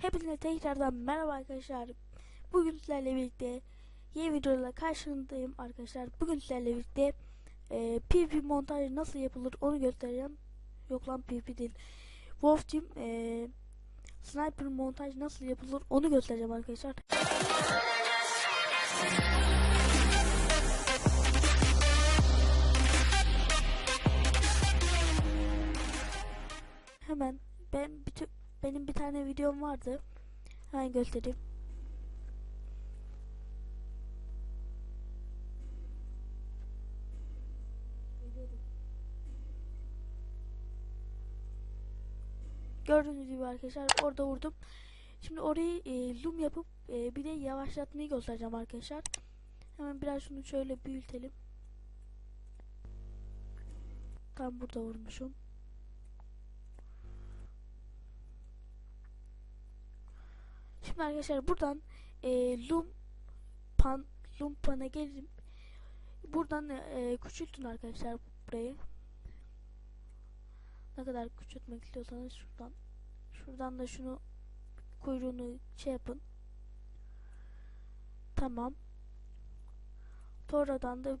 Hepinize tekrardan merhaba arkadaşlar. Bugün sizlerle birlikte yeni videolarla karşınızdayım arkadaşlar. Bugün sizlerle birlikte e, PvP montajı nasıl yapılır onu göstereceğim. Yok lan PvP değil. Wolf Team e, sniper montaj nasıl yapılır onu göstereceğim arkadaşlar. Hemen ben bütün benim bir tane videom vardı. Hemen göstereyim. Gördüğünüz gibi arkadaşlar orada vurdum. Şimdi orayı e, zoom yapıp e, bir de yavaşlatmayı göstereceğim arkadaşlar. Hemen biraz şunu şöyle büyütelim. Tam burada vurmuşum. Şimdi arkadaşlar buradan e, lum pan lumpana gelin. Buradan e, küçültün arkadaşlar burayı. Ne kadar küçültmek istiyorsanız şuradan. Şuradan da şunu kuyruğunu şey yapın. Tamam. Sonradan da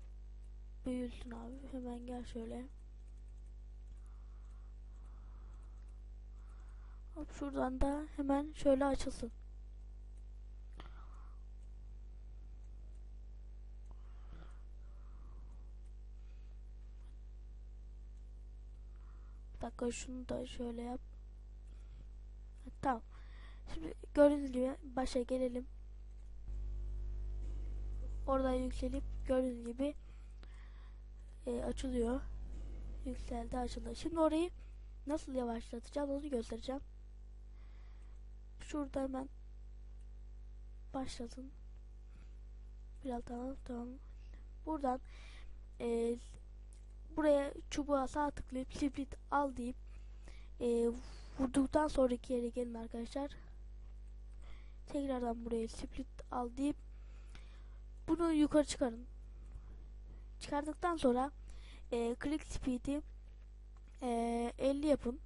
büyülsün abi. Hemen gel şöyle. Şuradan da hemen şöyle açılsın. Dakika şunu da şöyle yap. Tamam. Şimdi gördüğünüz gibi başa gelelim. Oradan yükselip gördüğünüz gibi e, açılıyor. Yükseldi açıldı. Şimdi orayı nasıl yavaşlatacağız onu göstereceğim. Şurada hemen başlatın. Biraz daha tamam. Buradan e, buraya çubuğa sağ tıklayıp split al deyip e, vurduktan sonraki yere gelin arkadaşlar. Tekrardan buraya split al deyip bunu yukarı çıkarın. Çıkardıktan sonra e, click speed'i e, 50 yapın.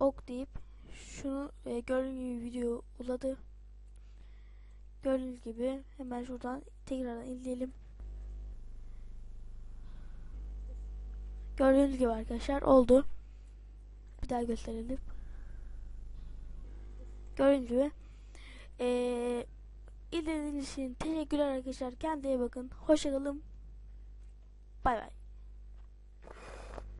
Ok deyip şunu e, gördüğünüz gibi video uzadı. Gördüğünüz gibi hemen şuradan tekrardan izleyelim. Gördüğünüz gibi arkadaşlar oldu. Bir daha gösterelim. Gördüğünüz gibi. Ee, izlediğiniz için teşekkürler arkadaşlar. Kendinize bakın. Hoşçakalın. Bay bay.